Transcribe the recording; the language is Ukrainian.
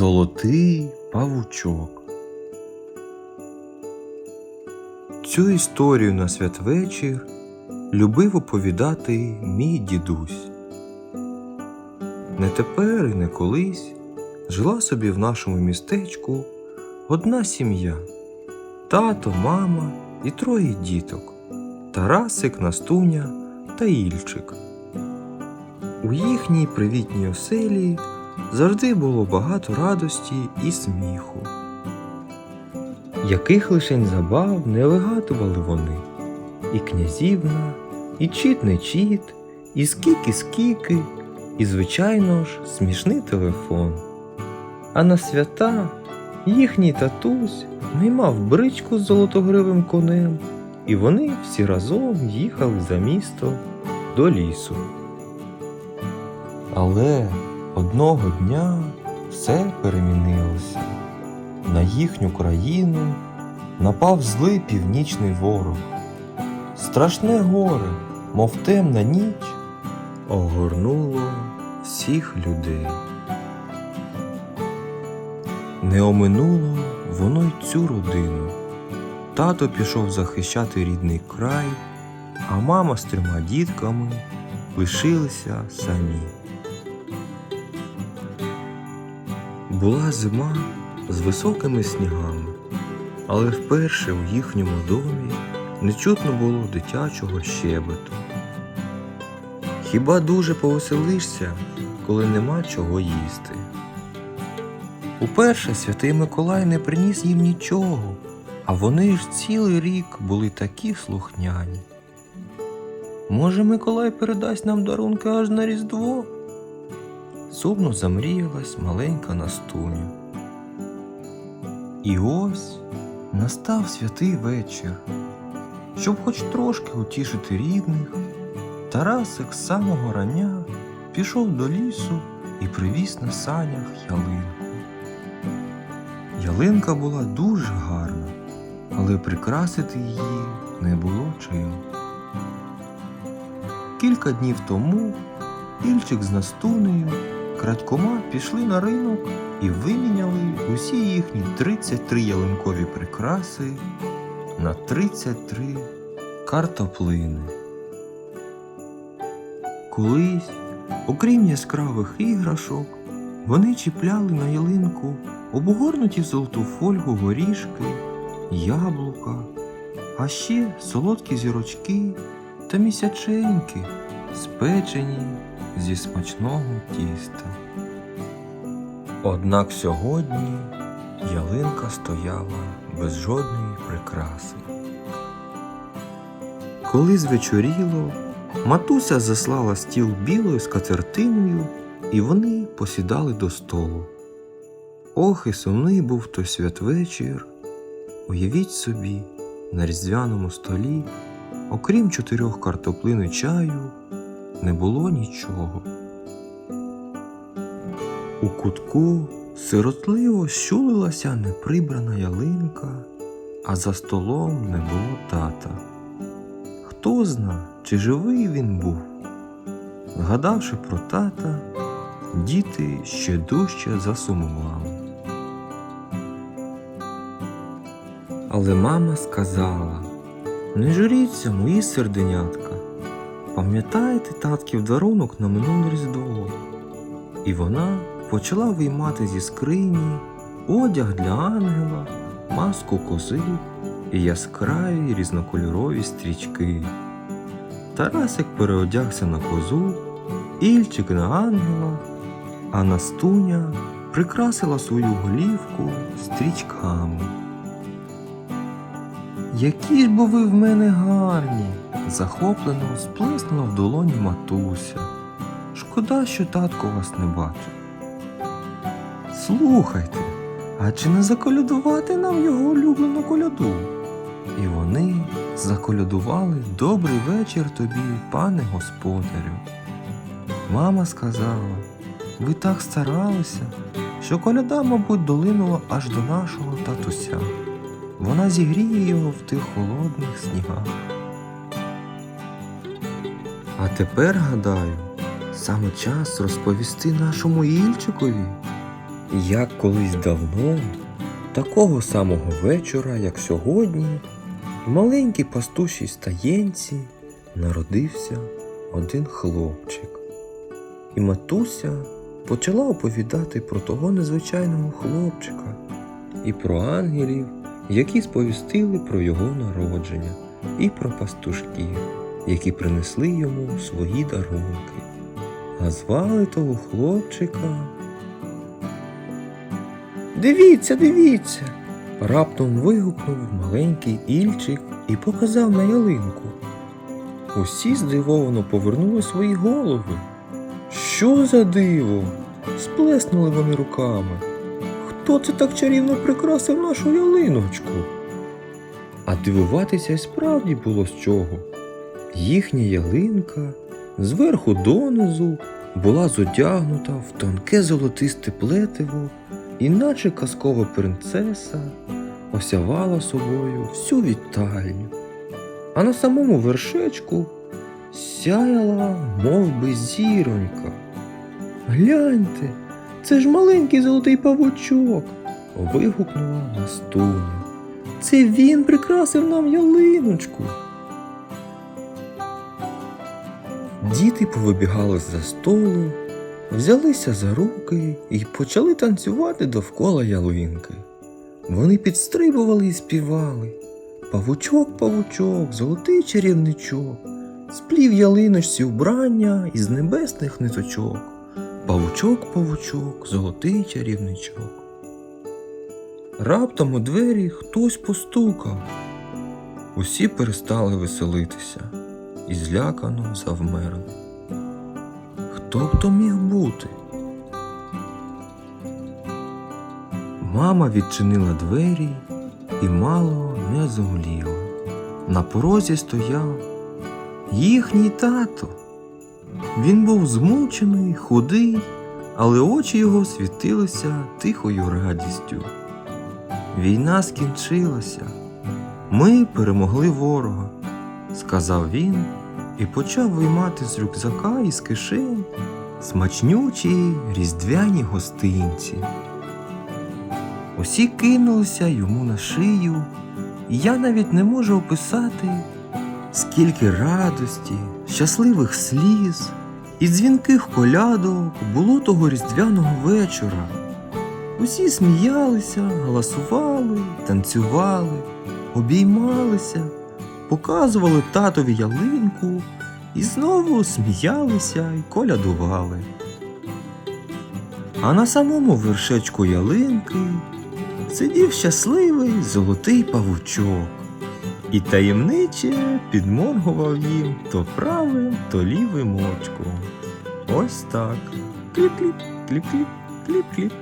Золотий павучок. Цю історію на святвечір любив оповідати мій дідусь. Не тепер і не колись жила собі в нашому містечку одна сім'я тато, мама і троє діток Тарасик, Настуня та Ільчик. У їхній привітній оселі завжди було багато радості і сміху. Яких лишень забав не вигадували вони. І князівна, і чіт не чіт, і скіки скіки, і, звичайно ж, смішний телефон. А на свята їхній татусь наймав бричку з золотогривим конем, і вони всі разом їхали за місто до лісу. Але одного дня все перемінилося. На їхню країну напав злий північний ворог. Страшне горе, мов темна ніч, огорнуло всіх людей. Не оминуло воно й цю родину. Тато пішов захищати рідний край, а мама з трьома дітками лишилися самі. Була зима з високими снігами, але вперше у їхньому домі не чутно було дитячого щебету. Хіба дуже повеселишся, коли нема чого їсти? Уперше святий Миколай не приніс їм нічого, а вони ж цілий рік були такі слухняні. Може, Миколай передасть нам дарунки аж на Різдво? Сумно замріялась маленька Настуня. І ось настав святий вечір. Щоб хоч трошки утішити рідних, Тарасик з самого рання пішов до лісу і привіз на санях ялинку. Ялинка була дуже гарна, але прикрасити її не було чим. Кілька днів тому Ільчик з Настунею крадькома пішли на ринок і виміняли усі їхні 33 ялинкові прикраси на 33 картоплини. Колись, окрім яскравих іграшок, вони чіпляли на ялинку обгорнуті золоту фольгу горішки, яблука, а ще солодкі зірочки та місяченьки, спечені зі смачного тіста. Однак сьогодні ялинка стояла без жодної прикраси. Коли звечоріло, матуся заслала стіл білою скатертиною, і вони посідали до столу. Ох, і сумний був той святвечір. Уявіть собі, на різдвяному столі, окрім чотирьох картоплин і чаю, не було нічого. У кутку сиротливо щулилася неприбрана ялинка, а за столом не було тата. Хто зна, чи живий він був. Згадавши про тата, діти ще дужче засумували. Але мама сказала: не журіться, мої серденятка, пам'ятаєте татків дарунок на минуле різдво? І вона почала виймати зі скрині одяг для ангела, маску кози і яскраві різнокольорові стрічки. Тарасик переодягся на козу, Ільчик на ангела, а Настуня прикрасила свою голівку стрічками. Які ж бо ви в мене гарні, захоплено сплеснула в долоні матуся. Шкода, що татко вас не бачить. Слухайте, а чи не заколядувати нам його улюблену коляду? І вони заколядували добрий вечір тобі, пане господарю. Мама сказала, ви так старалися, що коляда, мабуть, долинула аж до нашого татуся. Вона зігріє його в тих холодних снігах. А тепер, гадаю, саме час розповісти нашому Ільчикові, Як колись давно, такого самого вечора, як сьогодні, в маленькій пастушій стаєнці народився один хлопчик. І матуся почала оповідати про того незвичайного хлопчика і про ангелів, які сповістили про його народження, і про пастушків, які принесли йому свої дарунки. А звали того хлопчика. Дивіться, дивіться. Раптом вигукнув маленький Ільчик і показав на ялинку. Усі здивовано повернули свої голови. Що за диво? Сплеснули вони руками. Хто це так чарівно прикрасив нашу ялиночку? А дивуватися й справді було з чого. Їхня ялинка зверху донизу була зодягнута в тонке золотисте плетиво, і наче казкова принцеса осявала собою всю вітальню. А на самому вершечку сяяла, мов би, зіронька. Гляньте, це ж маленький золотий павучок. вигукнула Настуня. Це він прикрасив нам ялиночку. Діти повибігали за столу, взялися за руки і почали танцювати довкола ялинки. Вони підстрибували і співали. Павучок, павучок, золотий чарівничок, сплів ялиночці вбрання із небесних ниточок. Павучок, павучок, золотий чарівничок. Раптом у двері хтось постукав. Усі перестали веселитися і злякано завмерли. Хто б то міг бути? Мама відчинила двері і мало не зомліла. На порозі стояв їхній тато. Він був змучений, худий, але очі його світилися тихою радістю. Війна скінчилася. Ми перемогли ворога, сказав він і почав виймати з рюкзака і з кишень смачнючі різдвяні гостинці. Усі кинулися йому на шию, і я навіть не можу описати, скільки радості, щасливих сліз і дзвінких колядок було того різдвяного вечора. Усі сміялися, галасували, танцювали, обіймалися, показували татові ялинку і знову сміялися і колядували. А на самому вершечку ялинки сидів щасливий золотий павучок і таємниче підморгував їм то правим, то лівим очком. Ось так. Кліп-кліп, кліп-кліп, кліп-кліп.